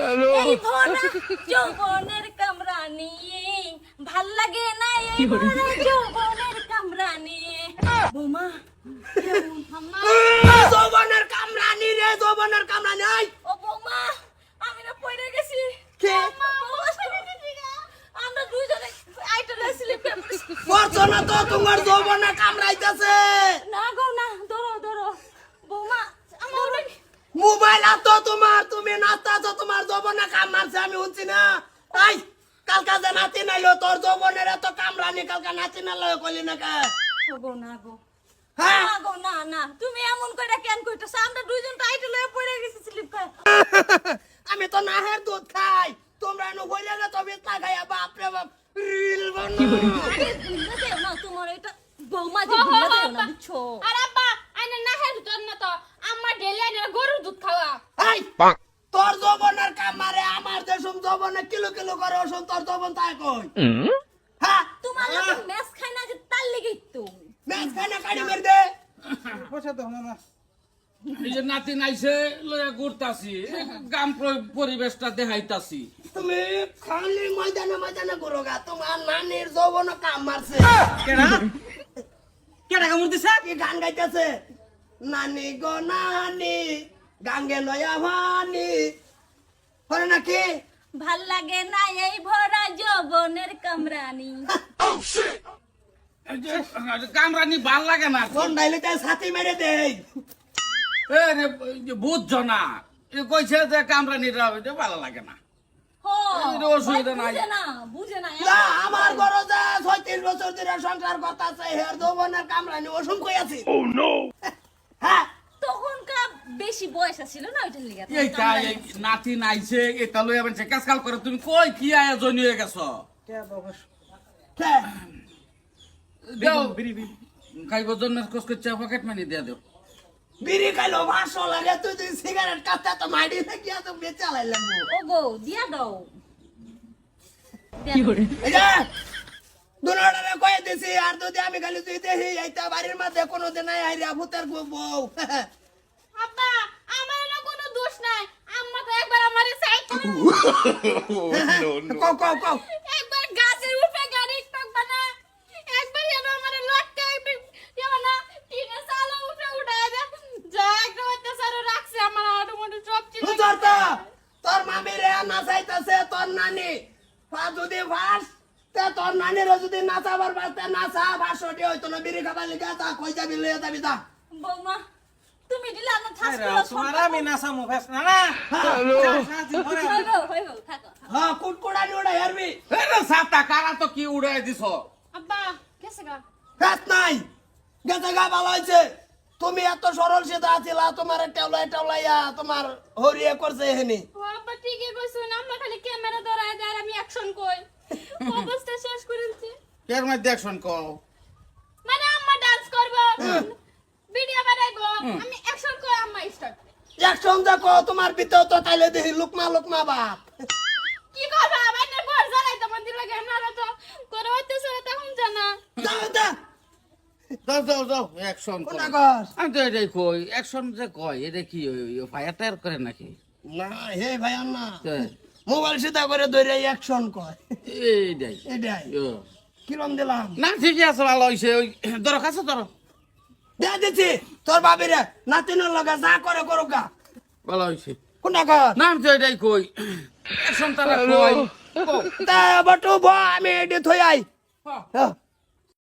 এই ভরা যৌবনের কামরা নিয়ে ভালো লাগে না এই যৌবনের কামরা নিয়ে বৌমা যৌবনের কামরানি রে যৌবনের কামরানি আই ও বৌমা আমি না পড়ে গেছি। কে? আমরা দুইজনে আইটলে স্লিপ পড়ছো না তো তোমার যৌবনের কামড়াইতেছে। না গো না ধরো ধরো বৌমা আমার মোবাইল আতো তোমার তুমি নাচতাছো তোমার যৌবনে কাম মারছে আমি শুনছি না। আই কালকা যে নাচি নাইলো তোর যৌবনের এত কামরানি কালকা নাচি না লয় কইলি না কে গো না গো। হ্যাঁ? না গো না না। তুমি এমন করে কেন কইতেছ? আমরা দুইজন টাইটলে পড়ে গেছি স্লিপ খায়। আমি তো নাহের দুধ খাই। তোমরা এনে হইলে না তবে তা খাইয়া বাপ রে বাপ রিল বন আরে ভুলে দেও না তোমার এটা বৌমা যে ভুলে দেও না বুঝছ? আর আব্বা আইনা না হেল তোর না তো আমার ডেলি আইনা গরুর দুধ খাওয়া আই তোর যৌবনের কাম মারে আমার কিলো কিলো করে ওসব তোর যৌবন তাই কই? হ্যাঁ? তোমার লোকে ম্যাচ খায় না যে তার লেগেই তো। খাই না কাড়ি মেরে দে। এই যে নাতি নাইছে লয়া ঘুরতাছি গ্রাম প- পরিবেশটা দেখাইতাছি। তুমি খালি ময়দানে ময়দানে ঘুরো গা তোমার নানির যৌবন কাম মারছে। কেডা? কামড় দিছে? কি গান গাইতেছে? নানি গো নানি গাঙ্গে নয়া ভানি। করে নাকি? ভালো লাগে না এই ভরা যৌবনের কামরানি। কামরানি ভালো লাগে না। কোন ডাইলে তাই ছাতি মেরে দেই? এ রে এই যে না এ কইছে যে কামরানিরা ওইটা ভালো লাগে না। আমার বড় যা ছয়ত্রিশ বছর ধরে সংসার কথা আছে হের যৌবনের কামরানি ওসুম কই আছে ও নো হ্যাঁ তখনকার বেশি বয়স ছিল না ওইটার লিগে এইটা এই নাতি নাইছে এটা লইয়া বেনছে কাজকাল করে তুমি কই কি আয়োজন হয়ে গেছো? কে? দাও খাইব জন্য কোস করছে পকেট মানি দিয়ে দাও। বিড়ি খাইলো ভাষো লাগে তুই তুই সিগারেট কাটতে তো মাইডি থেকে তো বেঁচে লাইলাম। ও গো দিয়া দাও। এই যে দুনোটারে কয়ে দিছি আর যদি আমি খালি তুই দেখি এইটা বাড়ির মধ্যে কোনো দিন নাই আইরা ভূতের বউ আব্বা আমার না কোনো দোষ নাই আম্মা তো একবার আমারে সাইড কও কও কও একবার গাছের উপরে গাড়ি টাকবা না। একবার এর আমারে লটকা এবার না। টিনে সালা উপরে উঠায় দে যা একটা অত্যাচার রাখছে আমার আড়ু মুড়ু সব চিনে বুঝর তোর মামি রে নাচাইতেছে তোর নানি। পা যদি ভাস তে তোর নানির যদি নাচাবার বাস্তে নাচা ভাসটি হইতো না। বিড়ি খাবার লিখে তা কই যাবি লইয়া যাবি তা বৌমা তুমি দিলে হ্যাঁ সাতা কারা তো কি উড়াই দিছ নাই গেছে গা ভালো হয়েছে তুমি এত সরল সিধা আছিলা তোমার টেওলাই টেওলাইয়া তোমার হরিয়ে করছে এখানে ও ঠিকই কইছো না আমরা খালি ক্যামেরা ধরায় দেয় আর আমি অ্যাকশন কই অবস্থা শেষ করেছি এর মধ্যে অ্যাকশন কও মানে আম্মা ডান্স করব ভিডিও বানাইবো আমি স্টার্ট। একশন দেখো তোমার ভিতর তো তাইলে দেখি লুকমা লুকমা বাপ। কি করবা? আবার না ঘর জ্বালাই তোমার দিলে আপনারা তো। করে হইতেছে তখন জানা। যাও যাও যাও যাও অ্যাকশন কোনা কও কর আমি তো এটাই কই অ্যাকশন যে কয় এটা কি ফায়ার টায়ার করে নাকি? না হে ভাই না। তো মোবাইল সিধা করে ধরে অ্যাকশন কর এইটাই এটাই ও। কিরম দিলাম? না ঠিকই আছে ভালো ওই ধরো। দে দিছি তোর বাবিরে নাতিনের লগে যা করে করুক গা। ভালো হয়েছে কোনা কর? না আমি তো এটাই কই। তারা কই? তা বটু ভ আমি এডি থই আই। হ্যাঁ